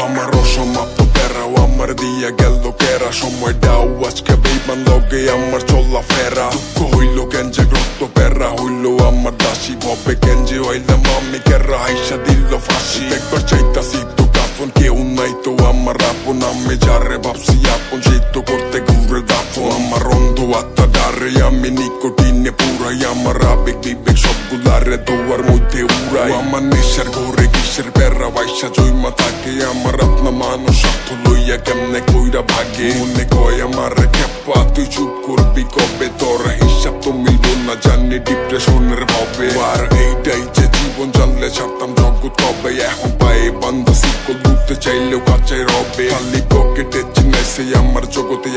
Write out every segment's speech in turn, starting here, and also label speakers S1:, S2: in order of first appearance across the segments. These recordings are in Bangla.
S1: আমার অসমাপ্ত প্যারাও আমার দিয়া গেল কেরা সময়টাও আজকে বেইমান লগে আমার চলা ফেরা দুঃখ হইল গেঞ্জে রক্ত প্যারা হইল আমার দাসী ভবে গেঞ্জে হইলাম আমি কেরা হাইসা দিল ফাঁসি একবার চাইতাছি তো কাফন কেউ নাই তো আমার আপন আমি যারে ভাবছি আপন সেই তো করতে ঘুরে দাফন আমার অন্ধ আত্মা ডারে আমি নিকটিনে পুরাই আমার আবেগ বিবেক সবগুলারে দোয়ার মধ্যে উড়াই আমার নেশার ঘরে কিসের বেড়া বাইসা জৈমা থাকে আমার আপনা মানুষ স্বার্থ লইয়া কেমনে কইরা ভাগে মনে কয় আমার খেপা তুই চুপ করবি কবে তোর হিসাব তো মিলবো না জানি ডিপ্রেশনের ভাবে আর এইটাই যে জীবন জানলে ছাড়তাম জগৎ কবে এখন পায়ে বান্ধা সিকল ঢুকতে চাইলেও কাছে রবে খালি পকেটে চিনাইছে আমার জগতে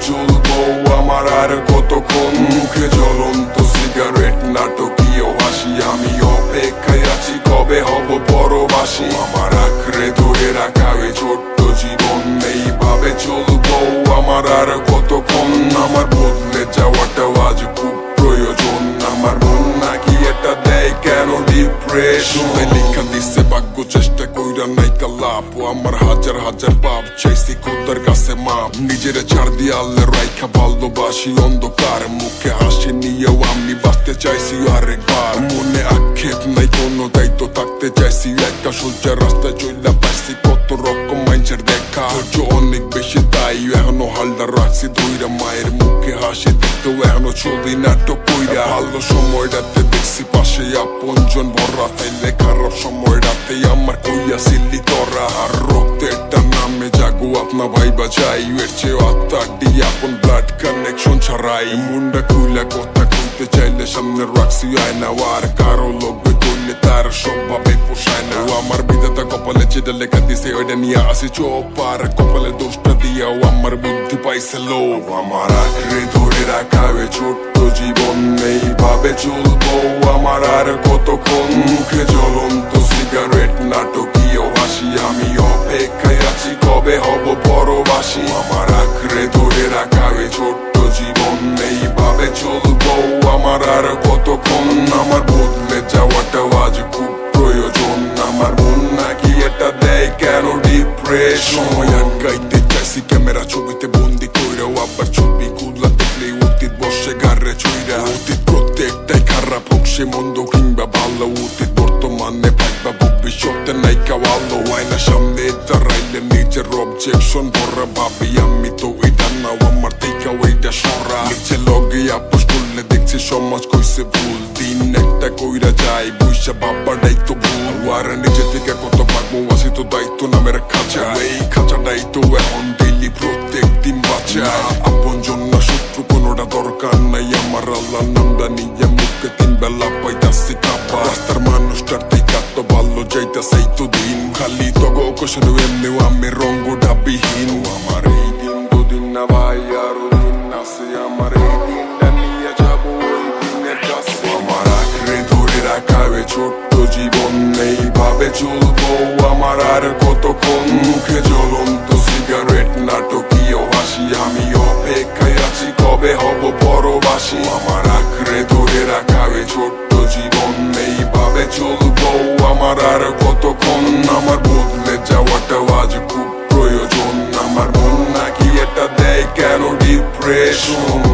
S1: চলবো আমার আর কতক্ষণ মুখে জ্বলন্ত সিগারেট নাটকীয় হাসি আমি অপেক্ষায় আছি কবে হব পরবাসী আমার আখরে ধরে রাখা এ ছোট্ট জীবন এইভাবে চলবো আমার আর কতক্ষণ আমার বদলে যাওয়াটাও আজ খুব প্রয়োজন আমার মন নাকি এটা দেয় কেন ডিপ্রেশন লেখা চেষ্টা কইরা নাই ও আমার হাজার হাজার পাপ, চাইছি খোদার কাছে মাপ। নিজের ছাড় দিয়ে আল্লে রাইখা ভালোবাসি অন্ধকার। মুখে হাসি নিয়েও আমি বাঁচতে চাইছি আরেকবার। মনে আক্ষেপ নাই, কোনো দায়িত্ব থাকতে চাইছি একটা সোজা রাস্তায় চইলা পাইছি, কত রকম মাইন্সের দেখা। ধৈর্য অনেক বেশি তাই এখনও হালদার রাখছি ধইরা। মায়ের মুখে হাসি দেখতেও এখনও ছবি নাটক কইরা। ভালো সময়টাতে দেখছি পাশে আপন জন ভরা, তাইলে খারাপ সময়টাতে আমার কইয়া সিল্লি তোরা আর রক্তের নামে জাগো আপনা ভাই বাজাই এর চেয়ে আত্মা দিয়ে আপন ব্লাড কানেকশন ছাড়াই মুন্ডা কুইলা কথা কইতে চাইলে সামনে রাখছি আয়না আর কারও লোকে কইলে তার স্বভাবে পোষায় না আমার বিধাতা কপালে যেটা লেখা দিছে ওইটা নিয়ে আসি চোপ আর কপালে দোষটা দিয়াও আমার বুদ্ধি পাইছে লো আমার আখরে ধরে রাখা এ ছোট্ট জীবন এইভাবে চলবো আমার আর কতক্ষণ মুখে জ্বলন্ত সিগারেট কবে হব পরবাসী আমার আখরে ধরে রাখা ছোট্ট জীবন এইভাবে চলবো। আমার আর কতক্ষণ? আমার বদলে যাওয়াটাও আজ খুব প্রয়োজন। আমার মন নাকি এটা দেয় কেন ডিপ্রেশন আটকাইতে চাইছি ক্যামেরা ছবিতে, বন্দি কইরাও আবার ছবি গুলা দেখলে অতীত বসে গারে চইরা অতীত প্রত্যেকটাই খারাপ হোক, সে মন্দ কিংবা ভালো। অতীত বর্তমানে ভবিষ্যতে নাই কাওয়ালো আয়না সামনে দাঁড়াইলে নিজের অবজেকশন ভরা ভাবি আমি তো এটা নাও আমার থেকে ওইটা সরা নিচে লগে আপোষ করলে দেখছি সমাজ কইছে ভুল দিন একটা কইরা যায় বৈশা বাবার দায়িত্ব ভুল আর নিজে থেকে কত ভাগবো আসি তো দায়িত্ব নামের খাঁচা এই খাঁচাটাই তো এখন ডেইলি প্রত্যেক দিন বাঁচা আপন জন্য শত্রু কোনোটা দরকার নাই আমার আল্লাহ নামটা নিয়ে মুখে তিন বেলা পাইতাছি কাপা রাস্তার মানুষটার থেকে তো ভালো যাইতাছে তো দিন খালি কোশন এমনিও আমি রঙ্গ ডাবিহীন আমার এই দিন দুদিন না ভাই আরও দিন আছে আমার এই দিনটা নিয়ে যাব ওই দিনের কাছে আমার আখরে ধরে রাখা ছোট্ট জীবন এইভাবে চলবো আমার আর কতক্ষণ মুখে জ্বলন্ত সিগারেট নাটকীয় হাসি আমি অপেক্ষায় আছি কবে হব পরবাসী আমার ছোট্ট জীবন এই ভাবে চলবো। আমার আর কতক্ষণ আমার বদলে যাওয়াটা আজ খুব প্রয়োজন। আমার মন নাকি এটা দেয় কেন ডিপ্রেশন